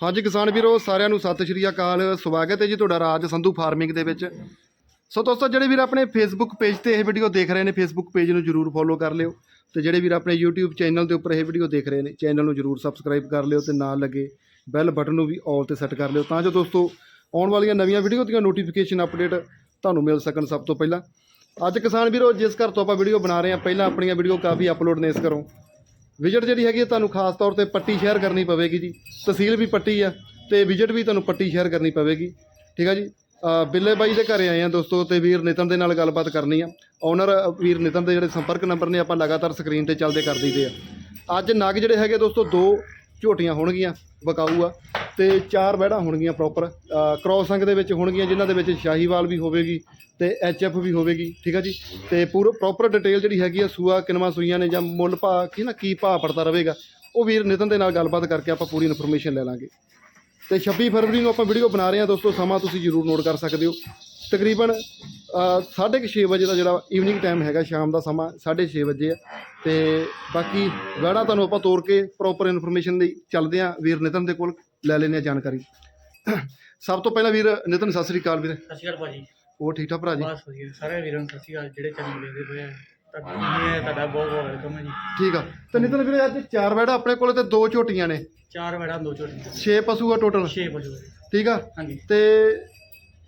ਹਾਂਜੀ ਕਿਸਾਨ ਵੀਰੋ, ਸਾਰਿਆਂ ਨੂੰ ਸਤਿ ਸ਼੍ਰੀ ਅਕਾਲ। ਸਵਾਗਤ ਹੈ ਜੀ ਤੁਹਾਡਾ ਰਾਜ ਸੰਧੂ ਫਾਰਮਿੰਗ ਦੇ ਵਿੱਚ। ਸੋ ਦੋਸਤੋ, ਜਿਹੜੇ ਵੀਰ ਆਪਣੇ ਫੇਸਬੁੱਕ ਪੇਜ ਤੇ ਇਹ ਵੀਡੀਓ ਦੇਖ ਰਹੇ ਨੇ ਫੇਸਬੁੱਕ ਪੇਜ ਨੂੰ ਜਰੂਰ ਫੋਲੋ ਕਰ ਲਿਓ ਤੇ ਜਿਹੜੇ ਵੀਰ ਆਪਣੇ YouTube ਚੈਨਲ ਦੇ ਉੱਪਰ ਇਹ ਵੀਡੀਓ ਦੇਖ ਰਹੇ ਨੇ ਚੈਨਲ ਨੂੰ ਜਰੂਰ ਸਬਸਕ੍ਰਾਈਬ ਕਰ ਲਿਓ ਤੇ ਨਾਲ ਲੱਗੇ ਬੈਲ ਬਟਨ ਨੂੰ ਵੀ ਆਲ ਤੇ ਸੈੱਟ ਕਰ ਲਿਓ ਤਾਂ ਜੋ ਦੋਸਤੋ ਆਉਣ ਵਾਲੀਆਂ ਨਵੀਆਂ ਵੀਡੀਓ ਦੀਆਂ ਨੋਟੀਫਿਕੇਸ਼ਨ ਅਪਡੇਟ ਤੁਹਾਨੂੰ ਮਿਲ ਸਕਣ ਸਭ ਤੋਂ ਪਹਿਲਾਂ। ਅੱਜ ਕਿਸਾਨ ਵੀਰੋ, ਜਿਸ ਘਰ ਤੋਂ ਆਪਾਂ ਵੀਡੀਓ ਬਣਾ ਰਹੇ ਹਾਂ, ਪਹਿਲਾਂ ਆਪਣੀਆਂ ਵੀਡੀਓ ਕਾਫੀ ਅਪਲੋਡ ਨੇ ਇਸ ਘਰੋਂ। ਵਿਜਿਟ ਜਿਹੜੀ ਹੈਗੀ ਹੈ ਤੁਹਾਨੂੰ ਖਾਸ ਤੌਰ ਤੇ ਪੱਟੀ ਸ਼ੇਅਰ ਕਰਨੀ ਪਵੇਗੀ ਜੀ। ਤਹਿਸੀਲ ਵੀ ਪੱਟੀ ਆ ਤੇ ਵਿਜਿਟ ਵੀ ਤੁਹਾਨੂੰ ਪੱਟੀ ਸ਼ੇਅਰ ਕਰਨੀ ਪਵੇਗੀ। ਠੀਕ ਆ ਜੀ? ਬਿੱਲੇ ਬਾਈ ਦੇ ਘਰੇ ਆਏ ਆ ਦੋਸਤੋ ਤੇ ਵੀਰ ਨਿਤਨ ਦੇ ਨਾਲ ਗੱਲਬਾਤ ਕਰਨੀ ਆ। ਓਨਰ ਵੀਰ ਨਿਤਨ ਦੇ ਜਿਹੜੇ ਸੰਪਰਕ ਨੰਬਰ ਨੇ ਆਪਾਂ ਲਗਾਤਾਰ ਸਕਰੀਨ ਤੇ ਚੱਲਦੇ ਕਰ ਦਈਦੇ ਆ। ਅੱਜ ਨਗ ਜਿਹੜੇ ਹੈਗੇ ਦੋਸਤੋ, ਦੋ ਝੋਟੀਆਂ ਹੋਣਗੀਆਂ, ਬਕਾਊ ਆ। ਤੇ ਚਾਰ ਬੈੜਾਂ ਹੋਣਗੀਆਂ ਪ੍ਰੋਪਰ ਕ੍ਰੋਸ ਦੇ ਵਿੱਚ ਹੋਣਗੀਆਂ ਜਿਨ੍ਹਾਂ ਦੇ ਵਿੱਚ ਸ਼ਾਹੀਵਾਲ ਵੀ ਹੋਵੇਗੀ ਤੇ ਐਚਐਫ ਵੀ ਹੋਵੇਗੀ ਠੀਕ ਆ ਜੀ? ਤੇ ਪੂਰਾ ਪ੍ਰੋਪਰ ਡਿਟੇਲ ਜਿਹੜੀ ਹੈਗੀ ਆ ਸੂਆ ਕਿੰਨਵਾਂ ਸੂਈਆਂ ਨੇ ਜਾਂ ਮੁੱਲ ਭਾਅ ਕੀ ਨਾ ਕੀ ਭਾਅ ਪੜਦਾ ਰਹੇਗਾ ਉਹ ਵੀਰ ਨਿਤਨ ਦੇ ਨਾਲ ਗੱਲਬਾਤ ਕਰਕੇ ਆਪਾਂ ਪੂਰੀ ਇਨਫੋਰਮੇਸ਼ਨ ਲੈ ਲਾਂਗੇ। ਤੇ 26 ਫਰਵਰੀ ਨੂੰ ਆਪਾਂ ਵੀਡੀਓ ਬਣਾ ਰਹੇ ਹਾਂ ਦੋਸਤੋ ਸਮਾਂ ਤੁਸੀਂ ਜ਼ਰੂਰ ਨੋਟ ਕਰ ਸਕਦੇ ਹੋ। ਤਕਰੀਬਨ ਅ, ਸਾਢੇ ਕੁ ਛੇ ਵਜੇ ਦਾ ਜਿਹੜਾ ਈਵਨਿੰਗ ਟਾਈਮ ਹੈਗਾ ਸ਼ਾਮ ਦਾ ਸਮਾਂ 6:30 ਵਜੇ ਆ। ਤੇ ਬਾਕੀ ਵੜਾ ਤੁਹਾਨੂੰ ਆਪਾਂ ਤੋਰ ਕੇ ਪ੍ਰੋਪਰ ਇਨਫੋਰਮੇਸ਼ਨ ਲਈ ਚੱਲਦੇ ਹਾਂ ਵੀਰ ਨਿਤਨ ਦੇ ਕੋਲ। ਲੈ ਹਾਂ ਜਾਣਕਾਰੀ। ਸਭ ਤੋਂ ਪਹਿਲਾਂ ਵੀਰ ਨਿਤਨ ਸਤਿ ਸ੍ਰੀ ਅਕਾਲ ਵੀਰ। ਸਤਿ ਸ਼੍ਰੀ ਅਕਾਲ ਭਾਜੀ। ਉਹ ਠੀਕ ਠਾਕ ਭਰਾ ਜੀ? ਬਸ ਵਧੀਆ। ਸਾਰੇ ਵੀਰਾਂ ਨੂੰ ਸਤਿ ਸ਼੍ਰੀ ਅਕਾਲ ਜਿਹੜੇ ਚੈਨਲ ਦੇਖਦੇ ਪਏ ਆ। ਤੁਹਾਡਾ ਇਹ ਤੁਹਾਡਾ ਬਹੁਤ ਬਹੁਤ ਵੈਲਕਮ ਹੈ ਜੀ। ਠੀਕ ਆ। ਤੇ ਨਿਤਨ ਵੀਰੇ ਅੱਜ ਚਾਰ ਵੜਾ ਆਪਣੇ ਕੋਲ ਤੇ ਦੋ ਝੋਟੀਆਂ ਨੇ। ਚਾਰ ਵੜਾ ਦੋ ਝੋਟੀਆਂ। 6 ਪਸ਼ੂ ਆ ਟੋਟਲ ਛੇ ਪਸ਼ੂ ਹੈ। ਠੀਕ ਆ? ਹਾਂਜੀ। ਤੇ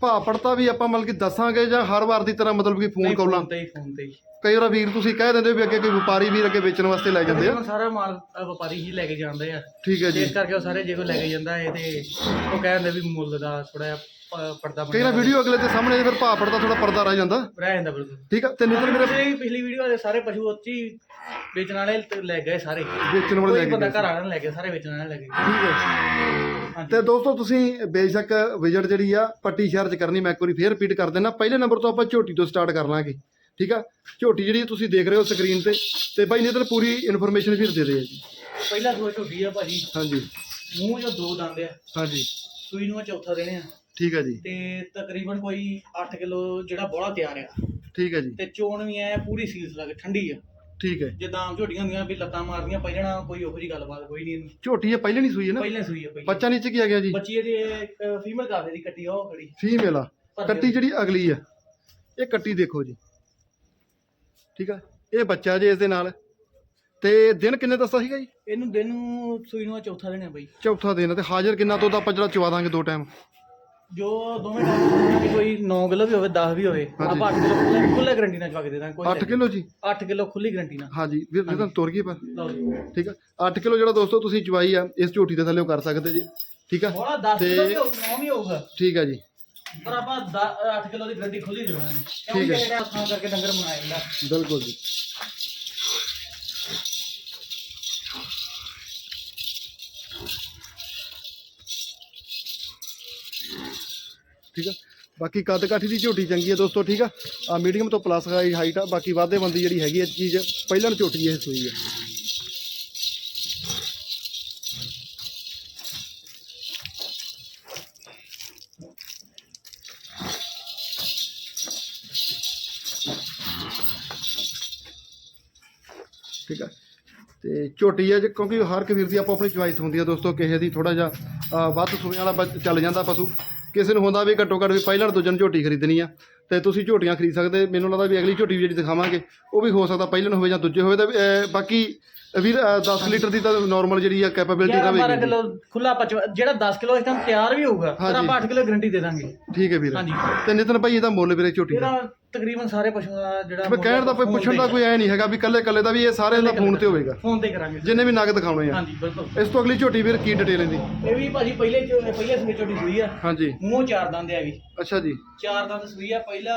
ਭਾਅ ਪੜਤਾ ਵੀ ਆਪਾਂ ਮਤਲਬ ਕਿ ਦੱਸਾਂਗੇ ਜਾਂ ਹਰ ਵਾਰ ਦੀ ਤਰ੍ਹਾਂ ਮਤਲਬ ਕਿ ਫੋਨ ਨਹੀਂ, ਕਾਲਾਂ ਤੇ ਹੀ ਫੋਨ ਤੇ ਹੀ। ਕਈ ਵਾਰ ਵੀਰ ਤੁਸੀਂ ਕਹਿ ਦਿੰਦੇ ਹੋ ਵੀ ਅੱਗੇ ਕੋਈ ਵਪਾਰੀ ਵੀਰ ਅੱਗੇ ਵੇਚਣ ਵਾਸਤੇ ਲੈ ਜਾਂਦੇ ਆ। ਸਾਰਾ ਮਾਲ ਅ, ਵਪਾਰੀ ਹੀ ਲੈ ਕੇ ਜਾਂਦੇ ਆ। ਠੀਕ ਹੈ ਜੀ। ਇਸ ਕਰਕੇ ਉਹ ਸਾਰੇ ਜੇ ਕੋਈ ਲੈ ਕੇ ਜਾਂਦਾ ਹੈ ਤੇ ਉਹ ਕਹਿੰਦੇ ਵੀ ਮੁੱਲ ਦਾ ਥੋੜਾ ਜਿਹਾ ਪ- ਪਰਦਾ ਕਈ ਵਾਰ ਵੀਡੀਓ ਅਗਲੇ ਦੇ ਸਾਹਮਣੇ ਫਿਰ ਭਾਅ ਪੜਦਾ ਥੋੜਾ ਪਰਦਾ ਰਹਿ ਜਾਂਦਾ। ਰਹਿ ਜਾਂਦਾ ਬਿਲਕੁਲ। ਠੀਕ ਆ ਤੇ ਨਿਤਨ ਵੀਰੇ ਪਿਛਲੀ ਪਿਛਲੀ ਵੀਡੀਓ ਵਾਲੇ ਸਾਰੇ ਪਸ਼ੂ ਉੱਚੀ ਵੇਚਣ ਵਾਲੇ ਤੇ ਲੈ ਗਏ ਸਾਰੇ। ਵੇਚਣ ਵਾਲੇ ਲੈ ਕੋਈ ਕੇ ਬੰਦਾ ਗਏ। ਘਰ ਵਾਲਾ ਨਹੀਂ ਲੈ ਗਿਆ ਸਾਰੇ ਵੇਚਣ ਵਾਲੇ ਲੈ ਗਏ। ਠੀਕ ਹੈ। ਤੇ ਦੋਸਤੋ ਤੁਸੀਂ ਬੇਸ਼ੱਕ ਵਿਜ਼ਿਟ ਜਿਹੜੀ ਆ ਪੱਟੀ ਸ਼ਹਿਰ ਚ ਕਰਨੀ ਮੈਂ ਇੱਕ ਵਾਰੀ ਫੇਰ ਰਿਪੀਟ ਕਰ ਦਿੰਦਾ। ਪਹਿਲੇ ਨੰਬਰ ਤੋਂ ਆਪਾਂ ਝੋਟੀ ਤੋਂ ਸਟਾਰਟ ਕਰ ਲਾਂਗੇ। ਠੀਕ ਆ? ਝੋਟੀ ਜਿਹੜੀ ਤੁਸੀਂ ਦੇਖ ਰਹੇ ਹੋ ਸਕਰੀਨ ਤੇ ਤੇ ਬਾਈ ਨਿਤਨ ਪੂਰੀ ਇਨਫੋਰਮੇਸ਼ਨ ਫਿਰ ਦੇ ਦੇ ਜੀ। ਪਹਿਲਾ ਸੂਆ ਝੋਟੀ ਆ ਭਾਜੀ। ਹਾਂਜੀ। ਮੂੰਹ ਜੋ ਦੋ ਦੰਦ ਆ। ਹਾਂਜੀ। ਸੂਈ ਨੂੰ ਚੌਥਾ ਦੇਣੇ ਆ। ਠੀਕ ਹੈ ਜੀ। ਤੇ ਤਕਰੀਬਨ ਕੋਈ 8 ਕਿਲੋ ਜਿਹੜਾ ਬੋਲਾ ਤਿਆਰ ਆ। ਠੀਕ ਹੈ ਜੀ। ਤੇ ਚੋਣ ਵੀ ਐ ਪੂਰੀ ਸੀਸ ਲੱਗ ਠੰਡੀ ਆ। ਠੀਕ ਹੈ। ਜਿੱਦਾਂ ਆਮ ਝੋਟੀਆਂ ਹੁੰਦੀਆਂ ਵੀ ਲੱਤਾਂ ਮਾਰਦੀਆਂ ਪੈ ਜਾਣਾ ਕੋਈ ਉਹੋ ਜੀ ਗੱਲਬਾਤ ਕੋਈ ਨਹੀਂ ਇਹਨੂੰ। ਝੋਟੀ ਇਹ ਪਹਿਲੇ ਨਹੀਂ ਸੂਈ ਹੈ ਨਾ? ਪਹਿਲਾਂ ਸੂਈ ਆ ਪਹਿਲਾਂ। ਬੱਚਾ ਨੀਚੇ ਕੀ ਆ ਗਿਆ ਜੀ? ਬੱਚੀ ਇਹਦੀ ਫੀਮੇਲ ਕਾਫੇ ਦੀ ਕੱਟੀ ਆ ਉਹ ਖੜੀ ਫੀਮੇਲ ਆ। ਕੱਟੀ ਜਿਹੜੀ ਅਗਲੀ ਆ। ਇਹ ਕੱਟੀ ਦੇਖੋ ਜੀ। ਠੀਕ ਆ? ਇਹ ਬੱਚਾ ਜੇ ਇਸ ਦੇ ਨਾਲ। ਤੇ ਦਿਨ ਕਿੰਨੇ ਦੱਸਿਆ ਸੀਗਾ ਜੀ? ਇਹਨੂੰ ਦਿਨ ਨੂੰ ਸੂਈ ਨੂੰ ਚੌਥਾ ਦੇਣਾ ਬਈ। ਚੌਥਾ ਦਿਨ ਆ ਤੇ ਹਾਜ਼ਰ ਕਿੰਨਾ ਤੋਂ ਆਪਾਂ ਜਿਹੜਾ ਚਵਾ ਦਾਂਗੇ ਦੋ ਟਾਈਮ ਜੋ ਦੋਵੇਂ ਟਾਈਮ ਵੀ ਕੋਈ 9 ਕਿਲੋ ਵੀ ਹੋਵੇ 10 ਵੀ ਹੋਵੇ ਹਾਂਜੀ। ਆਪਾਂ 8 ਕਿਲੋ ਖੁੱਲੇ ਖੁੱਲੇ ਗਰੰਟੀ ਨਾਲ ਚਵਾ ਕੇ ਦੇ ਦਾਂਗੇ ਕੋਈ 8 ਕਿਲੋ ਜੀ? 8 ਕਿਲੋ ਖੁੱਲੀ ਗਰੰਟੀ ਨਾਲ। ਹਾਂਜੀ ਵੀਰ ਜੀ ਤਾਂ ਤੁਰ ਗਈ ਪਰ ਲਓ ਜੀ। ਠੀਕ ਆ? 8 ਕਿਲੋ ਜਿਹੜਾ ਦੋਸਤੋ ਤੁਸੀਂ ਚਵਾਈ ਆ ਇਸ ਝੋਟੀ ਦੇ ਥੱਲੇ ਕਰ ਸਕਦੇ ਜੀ। ਠੀਕ ਆ? ਬੋਲਾ 10 ਤੇ- ਕਿਲੋ ਵੀ ਹੋਊਗਾ 9 ਵੀ ਹੋਊਗਾ। ਠੀਕ ਆ ਜੀ। ਪਰ ਆਪਾਂ 8 ਕਿਲੋ ਦੀ ਗਰੰਟੀ ਖੁੱਲੀ ਦੇਣਾ ਹੈ। ਠੀਕ ਹੈ। ਹੈ ਥਾਂ ਕਰਕੇ ਡੰਗਰ ਬਣਾਇਆ ਜਾਂਦਾ ਬਿਲਕੁਲ ਜੀ। ਠੀਕ ਆ? ਬਾਕੀ ਕੱਦ ਕਾਠੀ ਦੀ ਝੋਟੀ ਚੰਗੀ ਹੈ ਦੋਸਤੋ ਠੀਕ ਆ? ਆ ਮੀਡੀਅਮ ਤੋਂ ਪਲੱਸ ਹਾਈਟ ਆ ਬਾਕੀ ਵਾਧੇ ਬੰਦੀ ਜਿਹੜੀ ਹੈਗੀ ਹੈ ਚੀਜ਼ ਪਹਿਲਾਂ ਨੂੰ ਝੋਟੀ ਇਹ ਸੂਈ ਆ। ਤੇ ਝੋਟੀ ਹੈ ਜੇ ਕਿਉਂਕਿ ਹਰ ਇੱਕ ਵੀਰ ਦੀ ਆਪੋ ਆਪਣੀ ਚੁਆਇਸ ਹੁੰਦੀ ਹੈ ਦੋਸਤੋ ਕਿਸੇ ਦੀ ਥੋੜਾ ਜਿਹਾ ਵੱਧ ਸੂਆਂ ਵਾਲਾ ਬ- ਚੱਲ ਜਾਂਦਾ ਪਸ਼ੂ। ਕਿਸੇ ਨੂੰ ਹੁੰਦਾ ਵੀ ਘੱਟੋ ਘੱਟ ਵੀ ਪਹਿਲਾਂ ਦੂਜਨ ਝੋਟੀ ਖਰੀਦਣੀ ਆ ਤੇ ਤੁਸੀਂ ਝੋਟੀਆਂ ਖਰੀਦ ਸਕਦੇ ਮੈਨੂੰ ਲੱਗਦਾ ਵੀ ਅਗਲੀ ਝੋਟੀ ਵੀ ਜਿਹੜੀ ਦਿਖਾਵਾਂਗੇ ਉਹ ਵੀ ਹੋ ਸਕਦਾ ਪਹਿਲਾਂ ਹੋਵੇ ਜਾਂ ਦੂਜੇ ਹੋਵੇ ਤਾਂ ਅ, ਬਾਕੀ ਵੀਰ 10 ਲੀਟਰ ਦੀ ਤਾਂ ਨਾਰਮਲ ਜਿਹੜੀ ਆ ਕੈਪੇਬਿਲਿਟੀ 11 12 ਰਵੇਗੀ ਕਿਲੋ ਖੁੱਲਾ ਪਚਵਾ ਜਿਹੜਾ 10 ਕਿਲੋ ਇਸ ਟਾਈਮ ਤਿਆਰ ਵੀ ਹੋਊਗਾ ਹਾਂਜੀ। ਆਪਾਂ 8 ਕਿਲੋ ਗਰੰਟੀ ਦੇ ਦਾਂਗੇ। ਠੀਕ ਹੈ ਵੀਰ। ਹਾਂਜੀ। ਤੇ ਨਿਤਨ ਭਾਈ ਇਹਦਾ ਮੁੱਲ ਵੀਰੇ ਝੋਟੀ ਦਾ ਇਹਦਾ ਤਕਰੀਬਨ ਸਾਰੇ ਪਸ਼ੂਆਂ ਦਾ ਜਿਹੜਾ ਮੈਂ ਕਹਿਣ ਦਾ ਕੋਈ ਪੁੱਛਣ ਦਾ ਕੋਈ ਐ ਨਹੀਂ ਹੈਗਾ ਵੀ ਕੱਲੇ ਕੱਲੇ ਦਾ ਵੀ ਇਹ ਸਾਰੇ ਦਾ ਫੋਨ ਤੇ ਹੋਵੇਗਾ। ਫੋਨ ਤੇ ਕਰਾਂਗੇ। ਜਿੰਨੇ ਵੀ ਨਗ ਦਿਖਾਉਣੇ ਆ। ਹਾਂਜੀ ਬਿਲਕੁਲ। ਇਸ ਤੋਂ ਅਗਲੀ ਝੋਟੀ ਵੀਰ ਕੀ ਡਿਟੇਲ ਇਹਦੀ? ਇਹ ਵੀ ਭਾਜੀ ਪਹਿਲੇ ਚੋ- ਪਹਿਲੇ ਸੂਈ ਝੋਟੀ ਸੂਈ ਆ। ਹਾਂਜੀ। ਮੂੰਹ ਚਾਰ ਦੰਦ ਆ ਵੀ ਅੱਛਾ ਜੀ। ਚਾਰ ਦੰਦ ਸੂਈ ਆ ਪਹਿਲਾ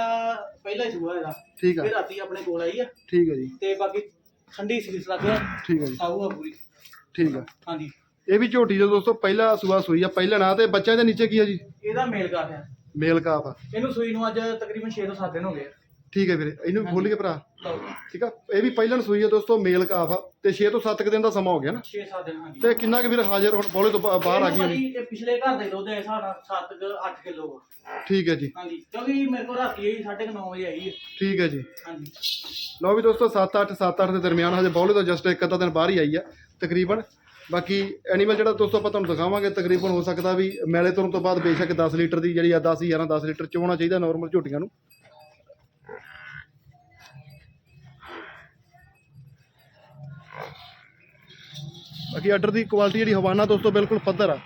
ਪਹਿਲਾ ਹੀ ਸੂਆ ਇਹਦਾ। ਠੀਕ ਆ। ਇਹ ਰਾਤੀ ਆਪਣੇ ਕੋਲ ਆਈ ਆ। ਠੀਕ ਹੈ ਜੀ। ਤੇ ਬਾਕੀ ਠੰਡੀ ਸੀਸ ਲੱਗ ਠੀਕ ਹੈ ਜੀ। ਸਾਊ ਆ ਪੂਰੀ। ਠੀਕ ਆ ਹਾਂਜੀ। ਇਹ ਵੀ ਝੋਟੀ ਜੋ ਦੋਸਤੋ ਪਹਿਲਾ ਸੂਆ ਸੂਈ ਆ ਪਹਿਲਾ ਨਾ ਤੇ ਬੱਚਿਆਂ ਦੇ ਨੀਚੇ ਕੀ ਆ ਜੀ? ਇਹਦਾ ਮੇਲ ਕਾਫ ਆ। ਮੇਲ ਕਾਫ ਆ। ਇਹਨੂੰ ਸੂਈ ਨੂੰ ਅੱਜ ਤਕਰੀਬਨ 6 ਤੋਂ 7 ਦਿਨ ਹੋ ਗਏ ਆ। ਠੀਕ ਹੈ ਵੀਰੇ ਇਹਨੂੰ ਖੋਲ ਕੇ ਭਰਾ। ਲਓ ਠੀਕ ਆ? ਇਹ ਵੀ ਪਹਿਲਾਂ ਸੂਈ ਆ ਦੋਸਤੋ ਮੇਲ ਕਾਫ ਆ। ਤੇ 6 ਤੋਂ 7 ਦਿਨ ਦਾ ਸਮਾਂ ਹੋ ਗਿਆ ਨਾ? 6-7 ਦਿਨ ਹਾਂਜੀ। ਤੇ ਕਿੰਨਾ ਕੁ ਵੀਰ ਹਾਜ਼ਰ ਹੁਣ ਬੋਲੇ ਤੋਂ ਬਾ- ਬਾਹਰ ਆ ਗਈ ਹੋਣੀ ਇਹ ਪਿਛਲੇ ਘਰ ਦੇ ਦੁੱਧ ਹੈ ਸਾਡਾ 7 8 ਕਿਲੋ ਠੀਕ ਹੈ ਜੀ। ਹਾਂਜੀ ਕਿਉਂਕਿ ਮੇਰੇ ਕੋਲ ਰਾਤੀ ਹੀ 9:30 ਵਜੇ ਆਈ ਹੈ ਠੀਕ ਹੈ ਜੀ। ਹਾਂਜੀ। ਲਓ ਵੀ ਦੋਸਤੋ 7 8 7 8 ਦੇ ਦਰਮਿਆਨ ਹਜੇ ਬੋਲੇ ਤੋਂ ਜਸਟ ਇੱਕ ਅੱਧਾ ਦਿਨ ਬਾਹਰ ਹੀ ਆਈ ਆ ਤਕਰੀਬਨ। ਬਾਕੀ ਐਨੀਮਲ ਜਿਹੜਾ ਦੋਸਤੋ ਆਪਾਂ ਤੁਹਾਨੂੰ ਦਿਖਾਵਾਂਗੇ ਤਕਰੀਬਨ ਹੋ ਸਕਦਾ ਵੀ ਮੈਲੇ ਤੁਰਨ ਤੋਂ ਬਾਅਦ ਬੇਸ਼ੱਕ 10 ਲੀਟਰ ਦੀ ਜਿਹੜੀ ਆ 10 11 10 ਲੀਟਰ ਚ ਹੋਣਾ ਚਾਹੀਦਾ ਨਾਰਮਲ ਝੋਟੀਆਂ ਨੂੰ। ਬਾਕੀ ਆਰਡਰ ਦੀ ਕੁਆਲਿਟੀ ਜਿਹੜੀ ਹਵਾਨਾ ਦੋਸਤੋ ਬਿਲਕੁਲ ਪੱਧਰ ਆ।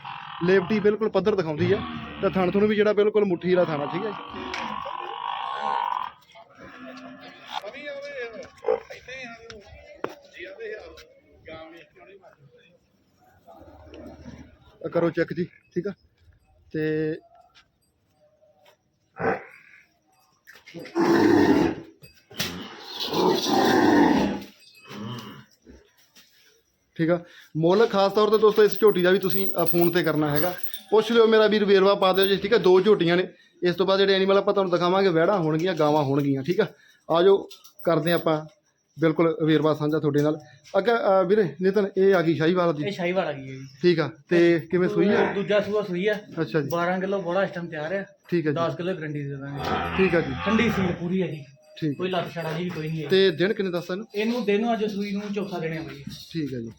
ਲੇਵਟੀ ਬਿਲਕੁਲ ਪੱਧਰ ਦਿਖਾਉਂਦੀ ਆ। ਤੇ ਥਣ ਥਣ ਵੀ ਜਿਹੜਾ ਬਿਲਕੁਲ ਮੁੱਠੀ ਵਾਲਾ ਥਾਣਾ, ਠੀਕ ਹੈ ਜੀ? ਕਰੋ ਚੈੱਕ ਜੀ, ਠੀਕ ਆ? ਤੇ ਠੀਕ ਆ? ਮੁੱਲ ਖਾਸ ਤੌਰ ਤੇ ਦੋਸਤੋ ਇਸ ਝੋਟੀ ਦਾ ਵੀ ਤੁਸੀਂ ਫੋਨ ਤੇ ਕਰਨਾ ਹੈਗਾ। ਪੁੱਛ ਲਿਓ ਮੇਰਾ ਵੀਰ ਵੇਰਵਾ ਪਾ ਦਿਓ ਜੀ ਠੀਕ ਆ? ਦੋ ਝੋਟੀਆਂ ਨੇ। ਇਸ ਤੋਂ ਬਾਅਦ ਜਿਹੜੇ ਐਨੀਮਲ ਆਪਾਂ ਤੁਹਾਨੂੰ ਦਿਖਾਵਾਂਗੇ ਵਹਿੜਾਂ ਹੋਣਗੀਆਂ ਗਾਵਾਂ ਹੋਣਗੀਆਂ ਠੀਕ ਆ? ਆਜੋ ਕਰਦੇ ਆਪਾਂ ਬਿਲਕੁਲ ਵੇਰਵਾ ਸਾਂਝਾ ਤੁਹਾਡੇ ਨਾਲ। ਅੱਗੇ ਵੀਰੇ ਨਿਤਨ ਇਹ ਆ ਗਈ ਸ਼ਾਹੀਵਾਲ ਦੀ। ਇਹ ਸ਼ਾਹੀਵਾਲ ਆ ਗਈ ਹੈ ਜੀ। ਠੀਕ ਆ ਤੇ ਕਿਵੇਂ ਸੂਈ ਆ? ਦੂਜਾ ਸੂਆ ਸੂਈ ਆ। ਅੱਛਾ ਜੀ। 12 ਕਿਲੋ ਬੋੜਾ ਇਸ ਟਾਈਮ ਤਿਆਰ ਹੈ ਠੀਕ ਹੈ ਜੀ। 10 ਕਿਲੋ ਗਰੰਟੀ ਦੇ ਦਾਂਗੇ। ਠੀਕ ਆ ਜੀ। ਠੰਡੀ ਸੀਲ ਪੂਰੀ ਹੈ ਜੀ। ਠੀਕ ਕੋਈ ਲੱਤ ਛੜਾ ਜੀ ਕੋਈ ਨਹੀਂ ਹੈ। ਤੇ ਦਿਨ ਕਿੰਨੇ ਦੱਸਾਂ ਇਹਨੂੰ ਦਿਨ ਅੱਜ ਸੂਈ ਨੂੰ ਚੌਥਾ ਦੇਣਾ ਬਈ। ਠੀਕ ਹੈ ਜੀ।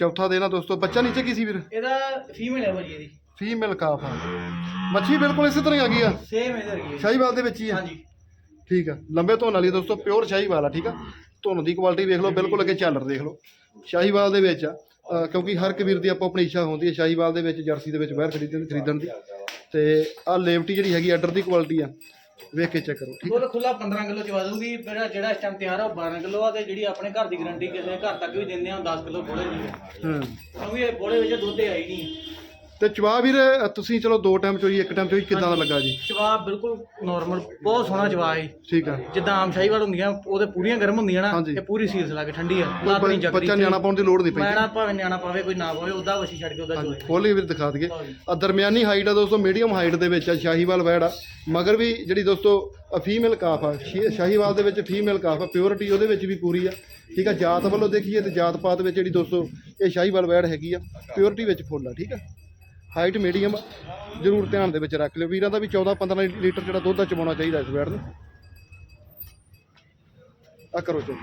ਚੌਥਾ ਦੇਣਾ ਦੋਸਤੋ ਬੱਚਾ ਨੀਚੇ ਕੀ ਸੀ ਵੀਰ? ਇਹਦਾ ਫੀਮੇਲ ਹੈ ਭਾਜੀ ਇਹਦੀ। ਫੀਮੇਲ ਕਾਫ ਆ। ਮੱਛੀ ਬਿਲਕੁਲ ਇਸੇ ਤਰ੍ਹਾਂ ਹੀ ਆ ਗਈ ਆ? ਸੇਮ ਇਹਦੇ ਵਰਗੀ ਹੈ ਸ਼ਾਹੀਵਾਲ ਦੇ ਵਿੱਚ ਹੀ ਆ? ਹਾਂਜੀ। ਠੀਕ ਆ। ਲੰਬੇ ਧੋਣ ਵਾਲੀ ਦੋਸਤੋ ਪਿਓਰ ਸ਼ਾਹੀਵਾਲ ਆ ਠੀਕ ਆ? ਧੁੰਨ ਦੀ ਕੁਆਲਿਟੀ ਦੇਖ ਲਓ ਬਿਲਕੁਲ ਅੱਗੇ ਝਾਲਰ ਦੇਖ ਲਓ। ਸ਼ਾਹੀਵਾਲ ਦੇ ਵਿੱਚ ਆ ਅ, ਕਿਉਂਕਿ ਹਰ ਕਬੀਰ ਦੀ ਆਪੋ ਆਪਣੀ ਇੱਛਾ ਹੁੰਦੀ ਹੈ ਸ਼ਾਹੀਵਾਲ ਦੇ ਵਿੱਚ ਜਰਸੀ ਦੇ ਵਿੱਚ ਬਾਹਰ ਖਰੀਦਣ ਖਰੀਦਣ ਦੀ। ਤੇ ਆ ਲੇਵਟੀ ਜਿਹੜੀ ਹੈਗੀ ਆਰਡਰ ਦੀ ਕੁਆਲਿਟੀ ਆ। ਵੇਖ ਕੇ ਚੈੱਕ ਕਰੋ ਠੀਕ ਉਹ ਖੁੱਲਾ 15 ਕਿਲੋ ਚਵਾ ਦੂਗੀ ਜਿਹੜਾ ਜਿਹੜਾ ਇਸ ਟਾਈਮ ਤਿਆਰ ਆ ਉਹ 12 ਕਿਲੋ ਆ ਤੇ ਜਿਹੜੀ ਆਪਣੇ ਘਰ ਦੀ ਗਰੰਟੀ ਕਿਸੇ ਘਰ ਤੱਕ ਵੀ ਦਿੰਦੇ ਆ 10 ਕਿਲੋ ਬੋਲੇ ਦੀ ਹੈ ਹਾਂ ਕਿਉਂਕਿ ਇਹ ਬੋਲੇ ਵਿੱਚ ਦੁੱਧ ਹੀ ਆਈ ਨਹੀਂ ਹੈ। ਤੇ ਚਵਾ ਵੀਰ ਤੁਸੀਂ ਚਲੋ ਦੋ ਟਾਈਮ ਚੋਈ ਇੱਕ ਟਾਈਮ ਚੋਈ ਕਿਦਾਂ ਦਾ ਲੱਗਾ ਜੀ? ਜਵਾਬ ਬਿਲਕੁਲ ਨਾਰਮਲ ਬਹੁਤ ਸੋਹਣਾ ਜਵਾਬ ਹੈ ਠੀਕ ਆ। ਜਿੱਦਾਂ ਆਮ ਸ਼ਾਹੀਵਾਲ ਹੁੰਦੀਆਂ ਉਹਦੇ ਪੂਰੀਆਂ ਗਰਮ ਹੁੰਦੀਆਂ ਨਾ। ਇਹ ਪੂਰੀ ਸੀਰਸ ਲਾ ਕੇ ਠੰਡੀ ਆ ਲੱਤ ਨਹੀਂ ਜਗਦੀ। ਬੱਚਾ ਨਿਆਣਾ ਪਾਉਣ ਦੀ ਲੋੜ ਨਹੀਂ ਪੈਂਦੀ। ਮੈਣਾ ਭਾਵੇਂ ਨਿਆਣਾ ਪਾਵੇ ਕੋਈ ਨਾ ਪਾਵੇ ਉਹਦਾ ਵਸ਼ੀ ਛੱਡ ਕੇ ਉਹਦਾ ਚੋਏ ਖੋਲੀ ਵੀਰ ਦਿਖਾ ਦਈਏ। ਆ ਦਰਮਿਆਨੀ ਹਾਈਟ ਆ ਦੋਸਤੋ ਮੀਡੀਅਮ ਹਾਈਟ ਦੇ ਵਿੱਚ ਆ ਸ਼ਾਹੀਵਾਲ ਵੈੜ ਆ। ਮਗਰ ਵੀ ਜਿਹੜੀ ਦੋਸਤੋ ਫੀਮੇਲ ਕਾਫ ਆ ਸ਼ਾਹੀਵਾਲ ਦੇ ਵਿੱਚ ਫੀਮੇਲ ਕਾਫ ਆ ਪਿਓਰਿਟੀ ਉਹਦੇ ਵਿੱਚ ਵੀ ਪੂਰੀ ਆ। ਠੀਕ ਆ ਜਾਤ ਵੱਲੋਂ ਦੇਖੀਏ ਤੇ ਜਾਤ ਪਾਤ ਵਿੱਚ ਜਿਹੜੀ ਦੋਸਤੋ ਇਹ ਸ਼ਾਹੀਵਾਲ ਵੈੜ ਹੈਗੀ ਆ ਪਿਓਰਿਟੀ ਵਿੱਚ ਫੁੱਲ ਆ ਠੀਕ ਆ। ਹਾਈਟ ਮੀਡੀਅਮ ਜ਼ਰੂਰ ਧਿਆਨ ਦੇ ਵਿੱਚ ਰੱਖ ਲਿਓ। ਵੀਰਾਂ ਦਾ ਵੀ 14 15 ਲੀਟਰ ਜਿਹੜਾ ਦੁੱਧ ਦਾ ਚਵਾਉਣਾ ਚਾਹੀਦਾ ਇਸ ਵੈੜ ਨੂੰ। ਆ ਕਰੋ ਚੈੱਕ।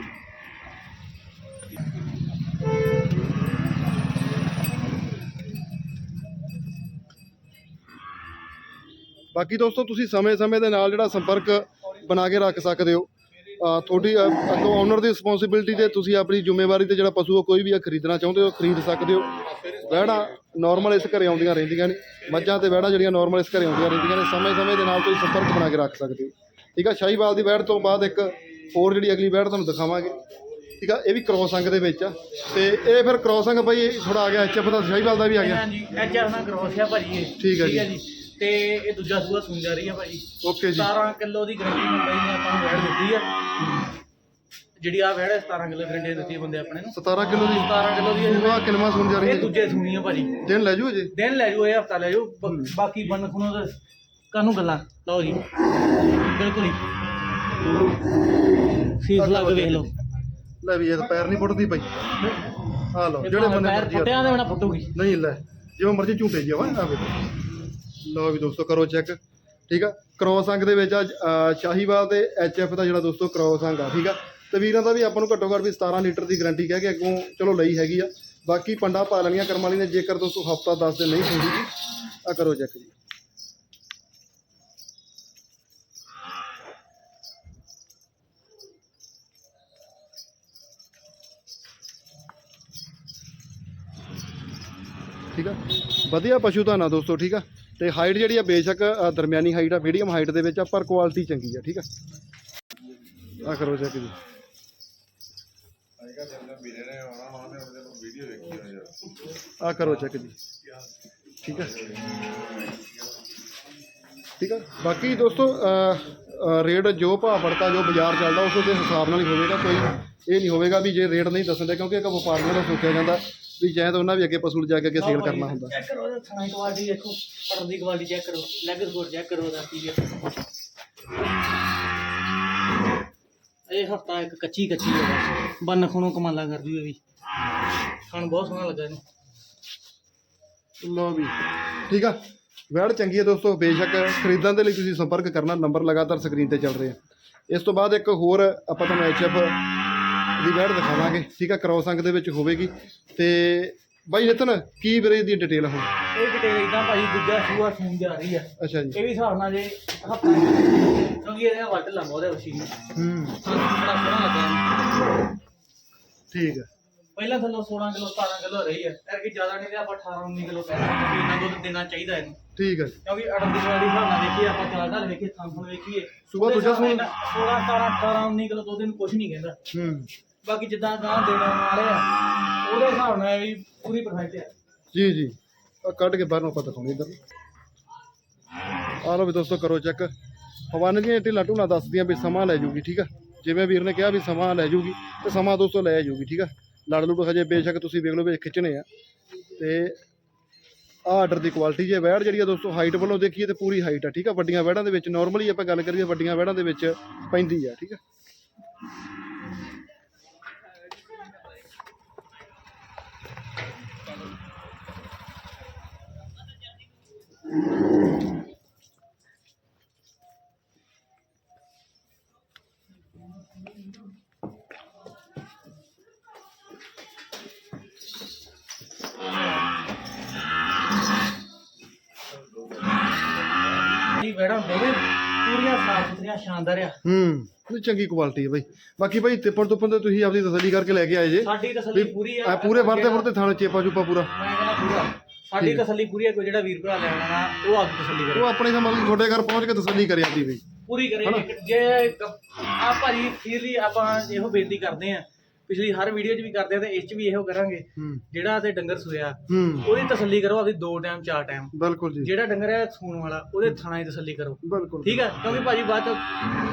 ਬਾਕੀ ਦੋਸਤੋ, ਤੁਸੀਂ ਸਮੇਂ-ਸਮੇਂ ਦੇ ਨਾਲ ਜਿਹੜਾ ਸੰਪਰਕ ਬਣਾ ਕੇ ਰੱਖ ਸਕਦੇ ਹੋ। ਤੁਹਾਡੀ ਅੱਗੋਂ ਓਨਰ ਦੀ ਰਿਸਪੌਂਸਿਬਿਲਟੀ ਤੇ ਤੁਸੀਂ ਆਪਣੀ ਜ਼ਿੰਮੇਵਾਰੀ ਤੇ ਜਿਹੜਾ ਪਸ਼ੂ ਆ, ਕੋਈ ਵੀ ਆ ਖਰੀਦਣਾ ਚਾਹੁੰਦੇ ਹੋ, ਖਰੀਦ ਸਕਦੇ ਹੋ। ਵਹਿੜਾਂ ਨਾਰਮਲ ਇਸ ਘਰੇ ਆਉਂਦੀਆਂ ਰਹਿੰਦੀਆਂ ਨੇ। ਮੱਝਾਂ ਤੇ ਵਹਿੜਾਂ ਜਿਹੜੀਆਂ ਨਾਰਮਲ ਇਸ ਘਰੇ ਆਉਂਦੀਆਂ ਰਹਿੰਦੀਆਂ ਨੇ ਸਮੇਂ-ਸਮੇਂ ਦੇ ਨਾਲ ਤੁਸੀਂ ਸੰਪਰਕ ਬਣਾ ਕੇ ਰੱਖ ਸਕਦੇ ਹੋ। ਠੀਕ ਆ ਸ਼ਾਹੀਵਾਲ ਦੀ ਵਹਿੜ ਤੋਂ ਬਾਅਦ ਇੱਕ ਹੋਰ ਜਿਹੜੀ ਅਗਲੀ ਵਹਿੜ ਤੁਹਾਨੂੰ ਦਿਖਾਵਾਂਗੇ। ਠੀਕ ਆ ਇਹ ਵੀ ਕ੍ਰੋਸ ਅੰਗ ਦੇ ਵਿੱਚ ਆ। ਤੇ ਇਹ ਫਿਰ ਕ੍ਰੋਸ ਅੰਗ ਬਾਈ ਇਹ ਥੋੜਾ ਆ ਗਿਆ ਐਚਐਫ ਦਾ ਸ਼ਾਹੀਵਾਲ ਦਾ ਵੀ ਆ ਗਿਆ। ਹਾਂਜੀ ਇਹ ਚਾਹਣਾ ਕਰੋਸ ਆ ਭਾਜੀ ਇਹ। ਠੀਕ ਹੈ ਜੀ। ਤੇ ਇਹ ਦੂਜਾ ਸੂਆ ਸੁਣ ਜਾ ਰਹੀ ਆ ਭਾਜੀ। ਓਕੇ ਜੀ। 17 ਕਿਲੋ ਦੀ ਗਰੰਟੀ ਬੰਦੇ ਨੇ ਆਪਾਂ ਨੂੰ ਵੈੜ ਦਿੱਤੀ ਆ। ਜਿਹੜੀ ਆ ਹੈ 17 ਕਿਲੋ ਗਰੰਟੀ ਦਿੱਤੀ ਬੰਦੇ ਆਪਣੇ ਨੂੰ। 17 ਕਿਲੋ ਦੀ? 17 ਕਿਲੋ ਦੀ ਇਹ- ਸੂਆ ਕਿੰਨਵਾਂ ਸੁਣ ਜਾ ਰਹੀ ਇਹ ਹੈ। ਦੂਜੇ ਸੁਣੀ ਆ ਭਾਜੀ। ਦਿਨ ਲੈ ਜੂ ਅਜੇ। ਦਿਨ ਲੈ ਜਾਓ ਇਹ ਹਫਤਾ ਲੈ ਜਾਓ। ਬ- ਬਾਕੀ ਬੰਨ ਖੁਣੋ ਤੇ ਕਾਨੂੰ ਗੱਲਾਂ? ਲਓ ਜੀ। ਬਿਲਕੁਲ ਹੀ। ਸੀਸ ਲਾ ਕੇ ਵੇਖ ਲਓ। ਲੈ ਵੀ ਇਹ ਤਾਂ ਪੈਰ ਨਹੀਂ ਪੁੱਟਦੀ ਪਈ ਆ ਲਓ ਜਿਹੜੇ ਬੰਦੇ ਪੈਰ ਮਰਜ਼ੀ ਫੁੱਟਿਆਂ ਦੇ ਬਣਾ ਫੁੱਟੂਗੀ। ਨਹੀਂ ਲੈ ਜਿਵੇਂ ਮਰਜ਼ੀ ਝੂਟੇ ਜੀ ਆਵਾ ਆ ਵੇਖੋ ਲਓ ਵੀ ਦੋਸਤੋ ਕਰੋ ਚੈੱਕ। ਠੀਕ ਆ? ਕ੍ਰੋਸ ਅੰਗ ਦੇ ਵਿੱਚ ਆ ਅ, ਸ਼ਾਹੀਵਾਲ ਤੇ ਐਚਐਫ ਦਾ ਜਿਹੜਾ ਦੋਸਤੋ ਕ੍ਰੋਸ ਅੰਗ ਆ ਠੀਕ ਆ? ਤੇ ਵੀਰਾਂ ਦਾ ਵੀ ਆਪਾਂ ਨੂੰ ਘੱਟੋ ਘੱਟ ਵੀ 17 ਲੀਟਰ ਦੀ ਗਾਰੰਟੀ ਕਹਿ ਕੇ ਅੱਗੋਂ ਚਲੋ ਲਈ ਹੈਗੀ ਆ। ਬਾਕੀ ਪੰਡਾ ਪਾ ਲੈਣੀਆਂ ਕਰਮ ਵਾਲੀ ਨੇ, ਜੇਕਰ ਦੋਸਤੋ ਹਫਤਾ 10 ਦਿਨ ਨਹੀਂ ਹੁੰਦੀ ਜੀ ਆ ਕਰੋ ਚੈੱਕ ਜੀ। ਠੀਕ ਆ? ਵਧੀਆ ਪਸ਼ੂ ਧਾਨਾ ਦੋਸਤੋ, ਠੀਕ ਆ? ਤੇ ਹਾਈਟ ਜਿਹੜੀ ਆ ਬੇਸ਼ੱਕ ਦਰਮਿਆਨੀ ਹਾਈਟ ਆ ਮੀਡੀਅਮ ਹਾਈਟ ਦੇ ਵਿੱਚ ਆ, ਪਰ ਕੁਆਲਿਟੀ ਚੰਗੀ ਆ, ਠੀਕ ਆ? ਆ ਕਰੋ ਚੈੱਕ ਜੀ। ਆ ਕਰੋ ਚੈੱਕ ਜੀ। ਠੀਕ ਆ। ਠੀਕ ਆ। ਬਾਕੀ ਦੋਸਤੋ ਰੇਟ ਜੋ ਭਾਅ ਫੜਤਾ ਜੋ ਬਾਜ਼ਾਰ ਚੱਲਦਾ ਉਸ ਦੇ ਹਿਸਾਬ ਨਾਲ ਹੀ ਹੋਵੇਗਾ। ਕੋਈ ਇਹ ਨਹੀਂ ਹੋਵੇਗਾ ਵੀ ਜੇ ਰੇਟ ਨਹੀਂ ਦੱਸਦੇ ਕਿਉਂਕਿ ਇੱਕ ਵਪਾਰੀਆਂ ਦਾ ਸੋਚਿਆ ਜਾਂਦਾ ਵੀ ਜਾਂ ਤਾਂ ਉਹਨਾਂ ਵੀ ਅੱਗੇ ਪਸ਼ੂ ਲਿਜਾ ਕੇ ਅੱਗੇ ਸੇਲ ਕਰਨਾ ਹੁੰਦਾ। ਚੈੱਕ ਕਰੋ ਥਣਾ ਕੁਆਲਿਟੀ ਦੇਖੋ ਪੜਨ ਦੀ ਕੁਆਲਿਟੀ ਚੈੱਕ ਕਰੋ ਲੈਗ ਸਕੋਰ ਚੈੱਕ ਕਰੋ ਦਾ ਕੀ ਇਹ ਹਫਤਾ ਇੱਕ ਕੱਚੀ ਕੱਚੀ ਹੈ ਬੰਨ ਖੁਣੋ ਕਮਾਲਾ ਕਰਦੀ ਹੋਈ ਵੀ। ਸਾਨੂੰ ਬਹੁਤ ਸੋਹਣਾ ਲੱਗਾ ਇਹਨੂੰ। ਲੋ ਵੀ। ਠੀਕ ਆ। ਵੈੜ ਚੰਗੀ ਹੈ ਦੋਸਤੋ, ਬੇਸ਼ੱਕ ਖਰੀਦਣ ਦੇ ਲਈ ਤੁਸੀਂ ਸੰਪਰਕ ਕਰਨਾ, ਨੰਬਰ ਲਗਾਤਾਰ ਸਕਰੀਨ ਤੇ ਚੱਲ ਰਹੇ ਆ। ਇਸ ਤੋਂ ਬਾਅਦ ਇੱਕ ਹੋਰ ਆਪਾਂ ਤੁਹਾਨੂੰ ਐਚਐਫ ਦੀ ਵੈੜ ਦਿਖਾਵਾਂਗੇ। ਠੀਕ ਆ ਕ੍ਰੋਸ ਅੰਗ ਦੇ ਵਿੱਚ ਹੋਵੇਗੀ। ਤੇ ਬਾਈ ਨਿਤਨ ਕੀ ਵੀਰੇ ਦੀ ਡਿਟੇਲ ਹੁਣ? ਇਹ ਡਿਟੇਲ ਇਦਾਂ ਭਾਜੀ ਦੂਜਾ ਸੂਆ ਸੂਣ ਜਾ ਰਹੀ ਆ। ਅੱਛਾ ਜੀ। ਇਹ ਵੀ ਹਿਸਾਬ ਨਾਲ ਜੇ ਹਫਤਾ ਕਿਉਂਕਿ ਇਹਦੇ ਵੱਟ ਲੰਮਾ ਉਹਦੇ ਵਸੀ ਨੂੰ। ਹੂੰ। ਸਾਨੂੰ ਬੜਾ ਸੋਹਣਾ ਲੱਗਾ ਠੀਕ ਹੈ ਪਹਿਲਾਂ ਥੱਲੋਂ 16 ਕਿਲੋ 17 ਕਿਲੋ ਰਹੀ ਹੈ ਐਰ ਕਿ ਜ਼ਿਆਦਾ ਨਹੀਂ ਤੇ ਆਪਾਂ 18 19 ਕਿਲੋ ਕਹਿ ਸਕਦੇ ਕਿ ਇੰਨਾ ਦੁੱਧ ਦੇਣਾ ਚਾਹੀਦਾ ਇਹਨੂੰ। ਠੀਕ ਹੈ ਕਿਉਂਕਿ ਅੜਨ ਦੀ ਵਾਰੀ ਹਿਸਾਬ ਨਾਲ ਵੇਖੀਏ ਆਪਾਂ ਚਾਲ ਢਾਲ ਵੇਖੀਏ ਥਾਂ ਥਾਂ ਵੇਖੀਏ। ਸੁਬਾਹ ਦੂਜਾ ਸੂਣ? 16 17 18 19 ਕਿਲੋ ਦੁੱਧ ਇਹਨੂੰ ਕੁਝ ਨਹੀਂ ਕਹਿੰਦਾ। ਹੂੰ। ਬਾਕੀ ਜਿੱਦਾਂ ਗਾਂ ਦੇਣ ਵਾਲੇ ਆ ਉਹਦੇ ਹਿਸਾਬ ਨਾਲ ਵੀ ਪੂਰੀ ਪਰਫੈਕਟ ਆ। ਜੀ ਜੀ। ਆ ਕੱਢ ਕੇ ਬਾਹਰ ਆਪਾਂ ਦਿਖਾਉਣੀ ਇੱਧਰ। ਆ ਲਓ ਵੀ ਦੋਸਤੋ, ਕਰੋ ਚੈੱਕ ਹਵਾਨ ਦੀਆਂ ਢਿੱਲਾਂ ਢੁੱਲਾਂ ਦੱਸਦੀਆਂ ਵੀ ਸਮਾਂ ਲੈ ਜੂਗੀ, ਠੀਕ ਆ? ਜਿਵੇਂ ਵੀਰ ਨੇ ਕਿਹਾ ਵੀ ਸਮਾਂ ਲੈ ਜੂਗੀ, ਤੇ ਸਮਾਂ ਦੋਸਤੋ ਲੈ ਜੂਗੀ, ਠੀਕ ਆ? ਲੜ ਲੁੜ ਹਜੇ ਬੇਸ਼ੱਕ ਤੁਸੀਂ ਵੇਖ ਲਓ ਵੀ ਖਿੱਚਣੇ ਆ। ਤੇ ਆਹ ਆਰਡਰ ਦੀ ਕੁਆਲਿਟੀ ਜੇ ਵੈੜ ਜਿਹੜੀ ਆ ਦੋਸਤੋ ਹਾਈਟ ਵੱਲੋਂ ਦੇਖੀਏ ਤੇ ਪੂਰੀ ਹਾਈਟ ਆ, ਠੀਕ ਆ? ਵੱਡੀਆਂ ਵੈੜਾਂ ਦੇ ਵਿੱਚ ਨਾਰਮਲੀ ਆਪਾਂ ਗੱਲ ਕਰੀਏ ਵੱਡੀਆਂ ਵੈੜਾਂ ਦੇ ਵਿੱਚ ਪੈਂਦੀ ਆ, ਠੀਕ ਆ? ਸ਼ਾਨਦਾਰ ਆ। ਹੂੰ ਇਹ ਚੰਗੀ ਕੁਆਲਿਟੀ ਹੈ ਬਾਈ। ਬਾਕੀ ਬਾਈ ਤਿੱਪਣ ਤੁੱਪਣ ਤੇ ਤੁਸੀਂ ਆਪਦੀ ਤਸੱਲੀ ਕਰਕੇ ਲੈ ਕੇ ਆਏ ਜੇ। ਸਾਡੀ ਤਸੱਲੀ ਪੂਰੀ ਆ। ਆ ਪੂਰੇ ਵਰਤੇ ਵਰਤੇ ਥਾਣੇ ਚੇਪਾ ਚੂਪਾ ਪੂਰਾ। ਮੈਂ ਕਹਿੰਦਾ ਪੂਰਾ। ਸਾਡੀ ਤਸੱਲੀ ਪੂਰੀ ਆ ਕੋਈ ਜਿਹੜਾ ਵੀਰ ਭਰਾ ਲੈਣਾ ਨਾ ਉਹ ਆਪ ਤਸੱਲੀ ਕਰੇ। ਉਹ ਆਪਣੇ ਦਾ ਮਤਲਬ ਤੁਹਾਡੇ ਘਰ ਪਹੁੰਚ ਕੇ ਤਸੱਲੀ ਕਰੇ ਆਪਦੀ ਬਈ। ਪੂਰੀ ਕਰੇ। ਜੇ ਆ ਭਾਜੀ ਫੀਰਲੀ ਆਪਾਂ ਇਹੋ ਬੇਨਤੀ ਕਰਦੇ ਆ। ਪਿਛਲੀ ਹਰ ਵੀਡੀਓ 'ਚ ਵੀ ਕਰਦੇ ਆ ਤੇ ਇਸ 'ਚ ਵੀ ਇਹੋ ਕਰਾਂਗੇ। ਹੂੰ। ਜਿਹੜਾ ਤੇ ਡੰਗਰ ਸੋਇਆ ਹੂੰ। ਉਹਦੀ ਤਸੱਲੀ ਕਰੋ ਆਪਦੀ ਦੋ ਟਾਈਮ ਚਾਰ ਟਾਈਮ ਬਿਲਕੁਲ ਜੀ। ਜਿਹੜਾ ਡੰਗਰ ਹੈ ਸੂਣ ਵਾਲਾ ਉਹਦੇ ਥਣਾ ਦੀ ਤਸੱਲੀ ਕਰੋ। ਬਿਲਕੁਲ। ਠੀਕ ਹੈ? ਕਿਉਂਕਿ ਭਾਜੀ ਬਾਅਦ ਚ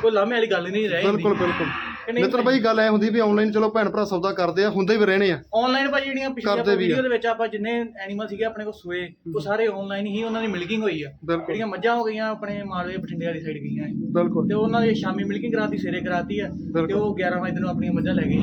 ਕੋਈ ਲਾਮੇ ਵਾਲੀ ਗੱਲ ਨਹੀਂ ਰਹਿ ਜਾਂਦੀ। ਬਿਲਕੁਲ ਬਿਲਕੁਲ। ਮਿੱਤਰ ਬਾਈ ਗੱਲ ਐ ਹੁੰਦੀ ਵੀ ਆਨਲਾਈਨ ਚਲੋ ਭੈਣ ਭਰਾ ਸੌਦਾ ਕਰਦੇ ਆ ਹੁੰਦੇ ਵੀ ਰਹਿਣੇ ਆ। ਆਨਲਾਈਨ ਭਾਜੀ ਜਿਹੜੀਆਂ ਪਿਛਲੀਆਂ ਕਰਦੇ ਵੀ ਆ। ਵੀਡੀਓ ਦੇ ਵਿੱਚ ਆਪਾਂ ਜਿੰਨੇ ਐਨੀਮਲ ਸੀਗੇ ਆਪਣੇ ਕੋਲ ਸੋਏ ਉਹ ਸਾਰੇ ਆਨਲਾਈਨ ਹੀ ਉਹਨਾਂ ਦੀ ਮਿਲਕਿੰਗ ਹੋਈ ਆ। ਬਿਲਕੁਲ। ਜਿਹੜੀਆਂ ਮੱਝਾਂ ਹੋ ਗਈਆਂ ਆਪਣੇ ਮਾਲਵੇ ਬਠਿੰਡੇ ਵਾਲੀ ਸਾਈਡ ਗਈਆਂ। ਇਹ। ਬਿਲਕੁਲ। ਤੇ ਉਹਨਾਂ ਦੀ ਸ਼ਾਮੀ ਮਿਲਕਿੰਗ ਕਰਾਤੀ ਸਵੇਰੇ ਕਰਾਤੀ ਆ ਤੇ। ਉਹ 11 ਵਜੇ ਨੂੰ ਆਪਣੀਆਂ ਮੱਝਾਂ ਲੈ ਗਏ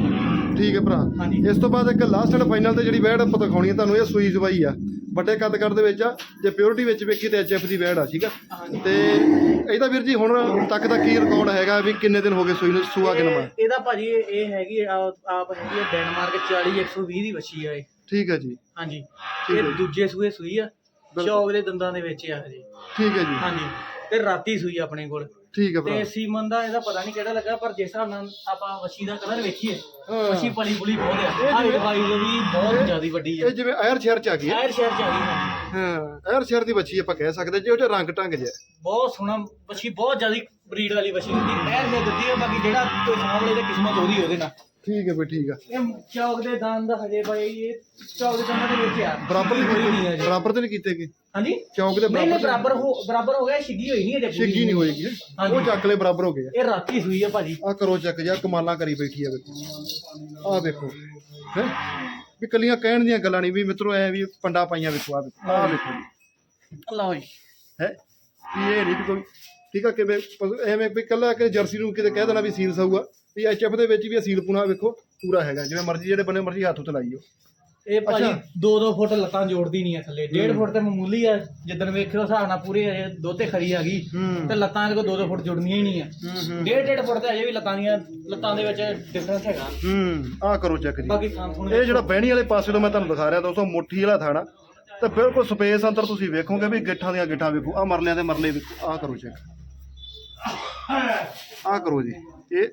ਠੀਕ ਹੈ ਭਰਾ। ਹਾਂਜੀ। ਇਸ ਤੋਂ ਬਾਅਦ ਇੱਕ ਲਾਸਟ ਐਂਡ ਫਾਈਨਲ ਤੇ ਜਿਹੜੀ ਵੈੜ ਆਪਾਂ ਦਿਖਾਉਣੀ ਆ ਤੁਹਾਨੂੰ ਇਹ ਸੂਈ ਸਵਾਈ ਆ। ਵੱਡੇ ਕੱਦ ਕੱਦ ਦੇ ਵਿੱਚ ਆ ਜੇ ਪਿਓਰਿਟੀ ਵਿੱਚ ਵੇਖੀ ਤੇ ਐਚਐਫ ਦੀ ਵੈੜ ਆ ਠੀਕ ਆ? ਹਾਂਜੀ। ਤੇ ਇਹਦਾ ਵੀਰ ਜੀ ਹੁਣ ਤੱਕ ਦਾ ਕੀ ਰਿਕਾਰਡ ਹੈਗਾ ਵੀ ਕਿੰਨੇ ਦਿਨ ਹੋ ਗਏ ਸੂਈ ਨੂੰ ਸੂਆ ਕਿੰਨਾ ਇਹ- ਇਹਦਾ ਭਾਜੀ ਇਹ ਇਹ ਹੈਗੀ ਆ- ਆਪ ਹੈਗੀ ਆ ਡੈਨਮਾਰਕ 40 120 ਦੀ ਵੱਛੀ ਆ ਇਹ। ਠੀਕ ਹੈ ਜੀ। ਹਾਂਜੀ। ਠੀਕ ਇਹ ਹੈ। ਦੂਜੇ ਸੂਏ ਸੂਈ ਆ ਬਿਲਕੁਲ। ਚੌਕ ਦੇ ਦੰਦਾਂ ਦੇ ਵਿੱਚ ਆ ਹਜੇ ਠੀਕ ਹੈ ਜੀ। ਹਾਂਜੀ। ਤੇ ਰਾਤੀ ਸੂਈ ਆਪਣੇ ਕੋਲ। ਠੀਕ ਹੈ ਭਰਾ। ਤੇ ਸੀਮਨ ਦਾ ਇਹਦਾ ਪਤਾ ਨਹੀਂ ਕਿਹੜਾ ਲੱਗਾ ਪਰ ਜਿਸ ਹਿਸਾਬ ਨਾਲ ਆਪਾਂ ਵੱਛੀ ਦਾ ਕਲਰ ਵੇਖੀਏ ਹਾਂ। ਵੱਛੀ ਪਲੀ ਪੁਲੀ ਬਹੁਤ ਆ। ਦਵਾਈ ਦੇ ਵੀ ਬਹੁਤ ਜ਼ਿਆਦੀ ਵੱਡੀ ਆ। ਇਹ ਜਿਵੇਂ ਐਰ ਸ਼ਹਿਰ ਚ ਆ ਗਈ ਹੈ। ਸ਼ਹਿਰ ਚ ਆ ਗਈ ਹਾਂ। ਐਰ ਸ਼ਹਿਰ ਦੀ ਬੱਚੀ ਆਪਾਂ ਕਹਿ ਸਕਦੇ ਜੇ ਉਹ ਚ ਰੰਗ ਢੰਗ ਜਿਹਾ ਬਹੁਤ ਸੋਹਣਾ ਵੱਛੀ ਬਹੁਤ ਜ਼ਿਆਦੀ ਬਰੀਡ ਵਾਲੀ ਵੱਛੀ ਹੁੰਦੀ ਐਰ ਮੈਂ ਦਿੱਤੀ ਆ ਬਾਕੀ ਜਿਹੜਾ ਕੋਈ ਸਾਹਮਣੇ ਤੇ ਕਿਸਮਤ ਉਹਦੀ ਉਹਦੇ ਨਾਲ। ਠੀਕ ਹੈ ਬਈ ਠੀਕ ਆ। ਇਹ ਚੌਕ ਦੇ ਦੰਦ ਹਜੇ ਬਾਈ ਇਹ ਚੌਕ ਦੇ ਦੰਦਾਂ ਦੇ ਵਿੱਚ ਆ। ਬਰਾਬਰ ਨਹੀਂ ਨਹੀਂ ਕੀਤੇ ਹਜੇ। ਬਰਾਬਰ ਤੇ ਨਹੀਂ ਕੀਤੇ ਗਏ। ਹਾਂਜੀ? ਚੌਂਕ ਦੇ ਨਹੀਂ ਨਹੀਂ ਬਰਾਬਰ ਬਰਾਬਰ ਹੋ ਬਰਾਬਰ ਹੋ ਗਿਆ ਛਿੱਗੀ ਹੋਈ ਨਹੀਂ ਪੂਰੀ। ਛਿੱਗੀ ਨਹੀਂ ਹੋਏਗੀ। ਹਾਂਜੀ। ਉਹ ਚੱਕ ਲੈ ਬਰਾਬਰ ਹੋ ਗਏ ਆ ਇਹ ਰਾਤੀ ਸੂਈ ਆ ਭਾਜੀ। ਆਹ ਕਰੋ ਚੱਕ ਜਾ ਕਮਾਲਾਂ ਕਰੀ ਬੈਠੀ ਆ ਵੇਖੋ ਆਹ ਵੇਖੋ ਹੈ? ਵੀ ਕੱਲੀਆਂ ਕਹਿਣ ਦੀਆਂ ਗੱਲਾਂ ਨਹੀਂ ਵੀ ਮਿੱਤਰੋ ਐ ਵੀ ਪੰਡਾ ਪਾਈਆਂ ਵੇਖੋ ਆਹ ਵੇਖੋ। ਆਹ ਵੇਖੋ ਲਓ ਜੀ। ਹੈ? ਵੀ ਇਹ ਨਹੀਂ ਵੀ ਕੋਈ ਠੀਕ ਆ ਕਿਵੇਂ ਪਸ਼ੂ- ਐਵੇਂ ਵੀ ਕੱਲਾ ਕਿ ਜਰਸੀ ਨੂੰ ਕਿਤੇ ਕਹਿ ਦੇਣਾ ਵੀ ਸੀਲ ਸਊਗਾ। ਵੀ ਐਚਐਫ ਦੇ ਵਿੱਚ ਵੀ ਇਹ ਸੀਲ ਪੁਣਾ ਵੇਖੋ ਪੂਰਾ ਹੈਗਾ ਜਿਵੇਂ ਮਰਜ਼ੀ ਜਿਹੜੇ ਬੰਨੇ ਮਰਜ਼ੀ ਹੱਥ ਉੱਤੇ ਲਾਈਓ। ਇਹ ਭਾਜੀ ਅੱਛਾ। 2-2 ਫੁੱਟ ਲੱਤਾਂ ਜੋੜਦੀ ਨਹੀਂ ਆ ਥੱਲੇ 1.5 ਫੁੱਟ ਤੇ ਮਾਮੂਲੀ ਆ ਜਿੱਦਣ ਵੇਖਿਓ ਹਿਸਾਬ ਨਾਲ ਪੂਰੇ ਅਜੇ ਦੋਤੇ ਖਰੀ ਆ ਗਈ ਹੂੰ। ਤੇ ਲੱਤਾਂ ਇਹਦੇ ਕੋਲ 2-2 ਫੁੱਟ ਜੁੜਨੀਆਂ ਹੀ ਨਹੀਂ ਆ। ਹੂੰ 1.5 ਫੁੱਟ ਤੇ ਅਜੇ ਵੀ ਲੱਤਾਂ ਦੀਆਂ ਲੱਤਾਂ ਦੇ ਵਿੱਚ ਡਿਫਰੈਂਸ ਹੈਗਾ। ਹੂੰ ਆਹ ਕਰੋ ਚੱਕ ਜੀ। ਬਾਕੀ ਥਾਂ ਥੁਣ ਇਹ ਜਿਹੜਾ ਬਹਿਣੀ ਵਾਲੇ ਪਾਸੇ ਤੋਂ ਮੈਂ ਤੁਹਾਨੂੰ ਦਿਖਾ ਰਿਹਾ ਦੋਸਤੋ ਮੁੱਠੀ ਵਾਲਾ ਥਾਣਾ। ਤੇ ਬਿਲਕੁਲ ਸਪੇਸ ਅੰਦਰ ਤੁਸੀਂ ਵੇਖੋਗੇ ਵੀ ਗਿੱਠਾਂ ਦੀਆਂ ਗਿੱਠਾਂ ਵੇਖੋ ਆ ਮਰਲਿਆਂ ਦੇ ਮਰਲੇ ਵੇਖੋ ਆਹ ਕਰੋ ਚੈੱਕ ਆਹ ਕਰੋ ਜੀ ਇਹ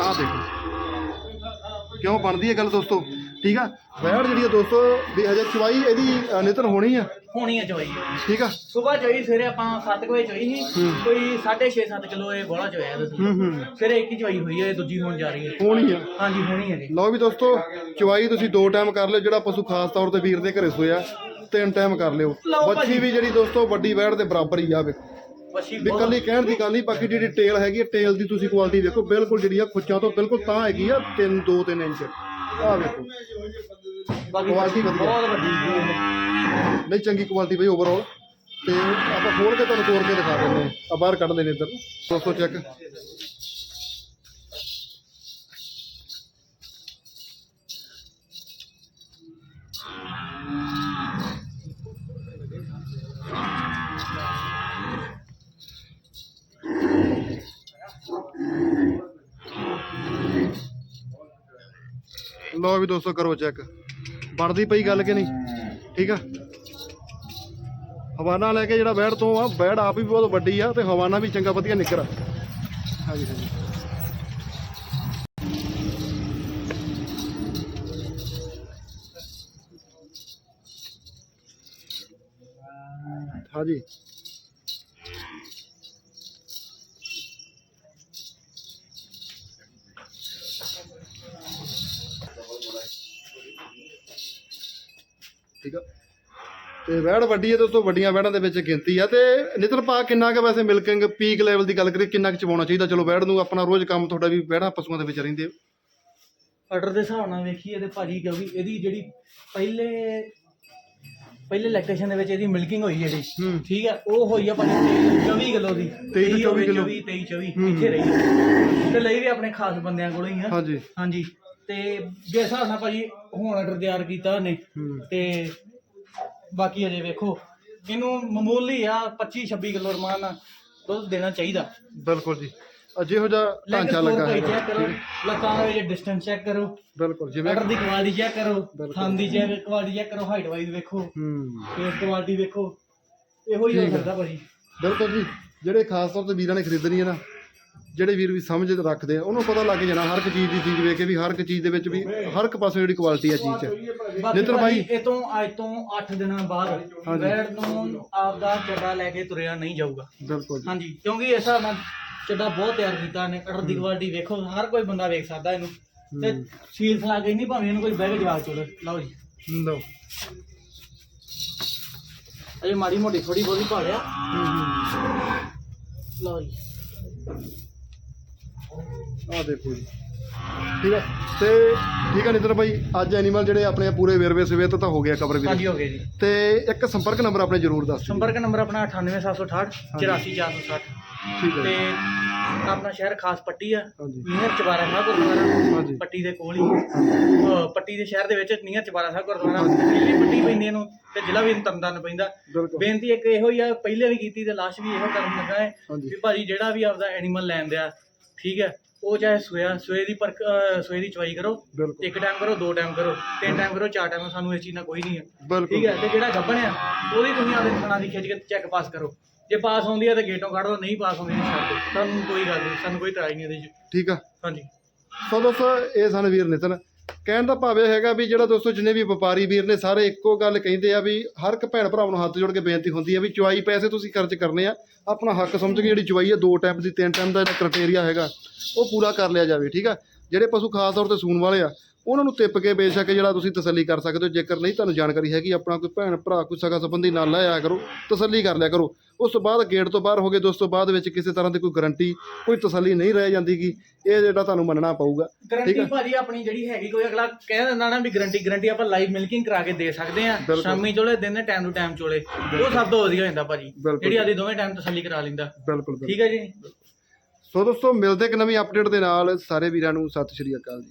ਆਹ ਦੇਖੋ। ਕਿਉਂ ਬਣਦੀ ਹੈ ਗੱਲ ਦੋਸਤੋ? ਠੀਕ ਆ? ਵੈੜ ਜਿਹੜੀ ਆ ਦੋਸਤੋ ਵੀ ਹਜੇ ਚਵਾਈ ਇਹਦੀ ਅ, ਨਿਤਨ ਹੋਣੀ ਆ। ਹੋਣੀ ਆ ਚੋਈ ਠੀਕ ਆ? ਸਵੇਰ ਚੋਈ ਸਵੇਰੇ ਆਪਾਂ 7 ਵਜੇ ਚੋਈ ਸੀ। ਕੋਈ 6.5 7 ਕਿਲੋ ਇਹ ਬੋਲਾ ਚੋਇਆ ਇਹਦੇ ਤੋਂ। ਹੂੰ। ਸਵੇਰੇ ਇੱਕ ਹੀ ਚੋਈ ਹੋਈ ਹੈ ਇਹ ਦੂਜੀ ਹੋਣ ਜਾ ਰਹੀ ਹੈ ਹੋਣੀ ਆ। ਹਾਂਜੀ ਹੋਣੀ ਹੈ ਜੀ ਲਓ ਵੀ ਦੋਸਤੋ ਚਵਾਈ ਤੁਸੀਂ ਦੋ ਟਾਈਮ ਕਰ ਲਿਓ ਜਿਹੜਾ ਪਸ਼ੂ ਖਾਸ ਤੌਰ ਤੇ ਵੀਰ ਦੇ ਘਰੇ ਸੋਇਆ ਤਿੰਨ ਟਾਈਮ ਕਰ ਲਿਓ। ਲਓ ਬੱਚੀ। ਵੀ ਜਿਹੜੀ ਦੋਸਤੋ ਵੱਡੀ ਵੈੜ ਦੇ ਬਰਾਬਰ ਹੀ ਆ ਵੇਖੋ। ਵਸ਼ੀ ਵੀ ਕੱਲੀ ਕਹਿਣ ਦੀ ਗੱਲ ਨਹੀਂ ਬਾਕੀ ਜਿਹੜੀ ਟੇਲ ਹੈਗੀ ਹੈ ਟੇਲ ਦੀ ਤੁਸੀਂ ਕੁਆਲਿਟੀ ਵੇਖੋ ਬਿਲਕੁਲ ਜਿਹੜੀ ਆ ਖੁੱਚਾਂ ਤੋਂ ਬਿਲਕੁਲ ਤਾਂ ਹੈਗੀ ਆ 3 2 3 ਇੰਚ। ਆਹ ਵੇਖੋ। ਬਾਕੀ ਕੁਆਲਿਟੀ ਵਧੀਆ। ਬਹੁਤ ਵੱਡੀ। ਨਹੀਂ ਚੰਗੀ ਕੁਆਲਿਟੀ ਬਈ ਓਵਰਆਲ ਤੇ ਆਪਾਂ ਖੋਲ ਕੇ ਤੁਹਾਨੂੰ ਤੋੜ ਕੇ ਦਿਖਾ ਦਿੰਦੇ ਆ ਆ ਬਾਹਰ ਕੱਢ ਦੇਣੇ ਇੱਧਰ। ਦੋਸਤੋ ਚੈੱਕ ਲਓ ਵੀ ਦੋਸਤੋ, ਕਰੋ ਚੈੱਕ ਬਣਦੀ ਪਈ ਗੱਲ ਕਿ ਨਹੀਂ? ਠੀਕ ਆ? ਹਵਾਨਾ ਲੈ ਕੇ ਜਿਹੜਾ ਬੈੜ ਤੋਂ ਆ ਬੈੜ ਆਪ ਵੀ ਬਹੁਤ ਵੱਡੀ ਆ ਤੇ ਹਵਾਨਾ ਵੀ ਚੰਗਾ ਵਧੀਆ ਨਿਕਰ ਆ। ਹਾਂਜੀ ਹਾਂਜੀ। ਹਾਂਜੀ। ਠੀਕ ਆ। ਤੇ ਵੈੜ ਵੱਡੀ ਹੈ ਦੋਸਤੋ ਵੱਡੀਆਂ ਵੈੜਾਂ ਦੇ ਵਿੱਚ ਗਿਣਤੀ ਆ। ਤੇ ਨਿਤਰ ਪਾ ਕਿੰਨਾ ਕੁ ਵੈਸੇ ਮਿਲਕਿੰਗ ਪੀਕ ਲੈਵਲ ਦੀ ਗੱਲ ਕਰੀਏ ਕਿੰਨਾ ਕੁ ਚਵਾਉਣਾ ਚਾਹੀਦਾ? ਚਲੋ ਵੈੜ ਨੂੰ ਆਪਣਾ ਰੋਜ਼ ਕੰਮ ਤੁਹਾਡਾ ਵੀ ਵੈੜਾਂ ਪਸ਼ੂਆਂ ਦੇ ਵਿੱਚ ਰਹਿੰਦੇ ਆਰਡਰ ਦੇ ਹਿਸਾਬ ਨਾਲ ਵੇਖੀਏ ਤੇ ਭਾਜੀ ਕਿਉਂਕਿ ਇਹਦੀ ਜਿਹੜੀ ਪਹਿਲੇ ਪਹਿਲੇ ਲੈਕਟੇਸ਼ਨ ਦੇ ਵਿੱਚ ਇਹਦੀ ਮਿਲਕਿੰਗ ਹੋਈ ਜਿਹੜੀ। ਠੀਕ ਹੈ ਉਹ ਹੋਈ ਆ ਭਾਜੀ 24 ਕਿਲੋ ਦੀ। 23 ਤੋਂ 24 ਕਿੱਲੋ। 23 24 ਇੱਥੇ ਰਹੀ ਤੇ ਲਈ ਵੀ ਆਪਣੇ ਖਾਸ ਬੰਦਿਆਂ ਕੋਲੋਂ ਹੀ ਆ। ਹਾਂਜੀ। ਹਾਂਜੀ। ਤੇ ਜੇ ਹਿਸਾਬ ਨਾਲ ਭਾਜੀ ਹੁਣ ਆਰਡਰ ਤਿਆਰ ਕੀਤਾ ਹੂੰ। ਤੇ ਬਾਕੀ ਅਜੇ ਵੇਖੋ ਇਹਨੂੰ ਮਾਮੂਲੀ ਆ 25 26 ਕਿਲੋ ਰਮਾਨ ਨਾਲ ਦੁੱਧ ਦੇਣਾ ਚਾਹੀਦਾ। ਬਿਲਕੁਲ ਜੀ। ਅ ਜਿਹੋ ਲੈਗ ਢਾਂਚਾ ਲੱਗਾ ਹੈ ਚੈੱਕ ਕਰੋ ਲੱਤਾਂ ਦੇ ਵਿੱਚ ਡਿਸਟੈਂਸ ਚੈੱਕ ਕਰੋ ਬਿਲਕੁਲ ਜਿਵੇਂ ਆਰਡਰ ਦੀ ਕੁਆਲਿਟੀ ਚੈੱਕ ਕਰੋ ਬਿਲਕੁਲ। ਥਣ ਦੀ ਚੈੱਕ ਕੁਆਲਿਟੀ ਚੈੱਕ ਕਰੋ ਹਾਈਟ ਵਾਈਜ਼ ਵੇਖੋ ਹੂੰ। ਫੇਸ ਕੁਆਲਿਟੀ ਵੇਖੋ ਇਹੋ ਹੀ ਹੋ ਠੀਕ ਹੈ। ਸਕਦਾ ਭਾਜੀ। ਬਿਲਕੁਲ ਜੀ। ਜਿਹੜੇ ਖਾਸ ਤੌਰ ਤੇ ਵੀਰਾਂ ਨੇ ਖਰੀਦਣੀ ਹੈ ਨਾ ਜਿਹੜੇ ਵੀਰ ਵੀ ਸਮਝ ਰੱਖਦੇ ਆ ਉਹਨੂੰ ਪਤਾ ਲੱਗ ਜਾਣਾ ਹਰ ਇੱਕ ਚੀਜ਼ ਦੀ ਚੀਜ਼ ਵੇਖ ਕੇ ਵੀ ਹਰ ਇੱਕ ਚੀਜ਼ ਦੇ ਵਿੱਚ ਵੀ ਹਰ ਇੱਕ ਪਾਸੇ ਜਿਹੜੀ ਕੁਆਲਿਟੀ ਆ ਚੀਜ਼ 'ਚ। ਨਿੱਤਰ ਭਾਈ- ਭਾਈ ਇਹ ਤੋਂ ਅੱਜ ਤੋਂ 8 ਦਿਨਾਂ ਬਾਅਦ। ਵੈੜ ਨੂੰ ਆਪਦਾ ਚੱਡਾ ਲੈ ਕੇ ਤੁਰਿਆ ਨਹੀਂ ਜਾਊਗਾ। ਬਿਲਕੁਲ ਹਾਂਜੀ ਕਿਉਂਕਿ ਇਸ ਹਿਸਾਬ ਨਾਲ ਚੱਡਾ ਬਹੁਤ ਤਿਆਰ ਕੀਤਾ ਨੇ ਆਰਡਰ ਦੀ ਕੁਆਲਿਟੀ ਵੇਖੋ ਹਰ ਕੋਈ ਬੰਦਾ ਵੇਖ ਸਕਦਾ ਇਹਨੂੰ। ਤੇ ਸੀਲ ਫਲਾ ਕੇ ਨਹੀਂ ਭਾਵੇਂ ਇਹਨੂੰ ਕੋਈ ਬਹਿ ਕੇ ਜਵਾਬ ਚੋਲੇ ਲਓ ਜੀ। ਲਓ। ਅਜੇ ਮਾੜੀ ਮੋਟੀ ਥੋੜੀ ਬਹੁਤੀ ਭਾਲਿਆ ਲਓ ਜੀ। ਆ ਦੇਖੋ ਜੀ। ਠੀਕ ਆ? ਤੇ ਠੀਕ ਆ ਨਿਤਰ ਭਾਈ ਅੱਜ ਐਨੀਮਲ ਜਿਹੜੇ ਆਪਣੇ ਪੂਰੇ ਵੇਰਵੇ ਸਵੇਤ ਤਾਂ ਹੋ ਗਿਆ ਕਵਰ ਵੀ ਹਾਂਜੀ ਹੋ ਗਏ ਜੀ। ਤੇ ਇੱਕ ਸੰਪਰਕ ਨੰਬਰ ਆਪਣੇ ਜ਼ਰੂਰ ਦੱਸ ਦਿਓ। ਸੰਪਰਕ ਨੰਬਰ ਆਪਣਾ 98768 84460 ਠੀਕ ਹੈ ਤੇ ਆਪਣਾ ਸ਼ਹਿਰ ਖਾਸ ਪੱਟੀ ਆ ਹਾਂਜੀ। ਨੀਅਰ ਚਵਾਰਾ ਸਾਹਿਬ ਗੁਰਦੁਆਰਾ। ਹਾਂਜੀ। ਪੱਟੀ ਦੇ ਕੋਲ ਹੀ। ਅਹ ਪੱਟੀ ਦੇ ਸ਼ਹਿਰ ਦੇ ਵਿੱਚ ਨੀਅਰ ਚਵਾਰਾ ਸਾਹਿਬ ਗੁਰਦੁਆਰਾ। ਦਿੱਲੀ ਪੱਟੀ ਪੈਂਦੀ ਇਹਨੂੰ ਤੇ ਜ਼ਿਲ੍ਹਾ ਵੀ ਤਰਨਤਾਰਨ ਪੈਂਦਾ। ਬਿਲਕੁਲ। ਬੇਨਤੀ ਇੱਕ ਇਹੋ ਹੀ ਆ ਪਹਿਲੇ ਵੀ ਕੀਤੀ ਤੇ ਲਾਸਟ ਵੀ ਇਹੋ ਕਰਨ ਲੱਗਾ ਹੈ ਹਾਂਜੀ। ਵੀ ਭਾਜੀ ਜਿਹੜਾ ਵੀ ਆਪਦਾ ਐਨੀਮਲ ਲੈਣ ਦਿਆ ਠੀਕ ਹੈ? ਉਹ ਚਾਹੇ ਸੋਇਆ ਸੋਏ ਦੀ ਪਰ ਸੋਏ ਦੀ ਚਵਾਈ ਕਰੋ ਬਿਲਕੁਲ। ਇੱਕ ਟਾਈਮ ਕਰੋ ਦੋ ਟਾਈਮ ਕਰੋ ਤਿੰਨ ਟਾਈਮ ਕਰੋ ਚਾਰ ਟਾਈਮ ਸਾਨੂੰ ਇਸ ਚੀਜ਼ ਨਾਲ ਕੋਈ ਨਹੀਂ ਹੈ। ਬਿਲਕੁਲ। ਠੀਕ ਹੈ? ਤੇ ਜਿਹੜਾ ਗੱਭਣ ਆ ਉਹਦੀ ਤੁਸੀਂ ਆਪਦੇ ਥਣਾ ਦੀ ਖਿੱਚ ਕੇ ਚੈੱਕ ਪਾਸ ਕਰੋ। ਜੇ ਪਾਸ ਹੁੰਦੀ ਆ ਤਾਂ ਗੇਟੋਂ ਕੱਢ ਲਓ ਨਹੀਂ ਪਾਸ ਹੁੰਦੀ ਤਾਂ ਛੱਡ ਦਿਓ। ਸਾਨੂੰ ਕੋਈ ਗੱਲ ਨਹੀਂ ਸਾਨੂੰ ਕੋਈ ਇਤਰਾਜ਼ ਨਹੀਂ ਇਹਦੇ 'ਚ। ਠੀਕ ਆ। ਹਾਂਜੀ। ਸੋ ਦੋਸਤੋ ਇਹ ਸਨ ਵੀਰ ਨਿਤਨ। ਕਹਿਣ ਦਾ ਭਾਵ ਇਹ ਹੈਗਾ ਵੀ ਜਿਹੜਾ ਦੋਸਤੋ ਜਿੰਨੇ ਵੀ ਵਪਾਰੀ ਵੀਰ ਨੇ ਸਾਰੇ ਇੱਕੋ ਗੱਲ ਕਹਿੰਦੇ ਆ ਵੀ ਹਰ ਇੱਕ ਭੈਣ ਭਰਾਵਾਂ ਨੂੰ ਹੱਥ ਜੋੜ ਕੇ ਬੇਨਤੀ ਹੁੰਦੀ ਆ ਵੀ ਚੁਆਈ ਪੈਸੇ ਤੁਸੀਂ ਖਰਚ ਕਰਨੇ ਆ, ਆਪਣਾ ਹੱਕ ਸਮਝ ਕੇ ਜਿਹੜੀ ਚੁਆਈ ਆ, ਦੋ ਟਾਈਮ ਦੀ, ਤਿੰਨ ਟਾਈਮ ਦਾ ਜਿਹੜਾ ਕ੍ਰਾਈਟੇਰੀਆ ਹੈਗਾ, ਉਹ ਪੂਰਾ ਕਰ ਲਿਆ ਜਾਵੇ, ਠੀਕ ਆ? ਜਿਹੜੇ ਪਸ਼ੂ ਖਾਸ ਤੌਰ ਤੇ ਸੂਣ ਵਾਲੇ ਆ ਉਹਨਾਂ ਨੂੰ ਤਿੱਪ ਕੇ ਬੇਸ਼ੱਕ ਜਿਹੜਾ ਤੁਸੀਂ ਤਸੱਲੀ ਕਰ ਸਕਦੇ ਹੋ ਜੇਕਰ ਨਹੀਂ ਤੁਹਾਨੂੰ ਜਾਣਕਾਰੀ ਹੈਗੀ ਆਪਣਾ ਕੋਈ ਭੈਣ ਭਰਾ ਕੋਈ ਸਗਾ ਸੰਬੰਧੀ ਨਾਲ ਲੈ ਆਇਆ ਕਰੋ ਤਸੱਲੀ ਕਰ ਲਿਆ ਕਰੋ। ਉਸ ਤੋਂ ਬਾਅਦ ਗੇਟ ਤੋਂ ਬਾਹਰ ਹੋ ਗਏ ਦੋਸਤੋ ਬਾਅਦ ਵਿੱਚ ਕਿਸੇ ਤਰ੍ਹਾਂ ਦੀ ਕੋਈ ਗਾਰੰਟੀ ਕੋਈ ਤਸੱਲੀ ਨਹੀਂ ਰਹਿ ਜਾਂਦੀਗੀ। ਇਹ ਜਿਹੜਾ ਤੁਹਾਨੂੰ ਮੰਨਣਾ ਪਊਗਾ। ਗਰੰਟੀ ਭਾਜੀ ਆਪਣੀ ਜਿਹੜੀ ਹੈਗੀ ਕੋਈ ਅਗਲਾ ਕਹਿ ਦਿੰਦਾ ਨਾ ਵੀ ਗਰੰਟੀ ਗਰੰਟੀ ਆਪਾਂ ਲਾਈਵ ਮਿਲਕਿੰਗ ਕਰਾ ਕੇ ਦੇ ਸਕਦੇ ਆ। ਸ਼ਾਮੀ ਚੋਲੇ ਦਿਨ ਟਾਈਮ ਟੂ ਟਾਈਮ ਚੋਲੇ। ਉਹ ਸਭ ਤੋਂ ਵਧੀਆ ਹੋ ਜਾਂਦਾ ਭਾਜੀ। ਜਿਹੜੀ ਆਦੀ ਦੋਵੇਂ ਟਾਈਮ ਤਸੱਲੀ ਕਰਾ ਲੈਂਦਾ। ਬਿਲਕੁਲ ਠੀਕ ਹੈ ਜੀ? ਸੋ ਦੋਸਤੋ ਮਿਲਦੇ ਇੱਕ ਨਵੀਂ ਅਪਡੇਟ ਦੇ ਨਾਲ। ਸਾਰੇ ਵੀਰਾਂ ਨੂੰ ਸਤਿ ਸ਼੍ਰੀ ਅਕਾਲ ਜੀ।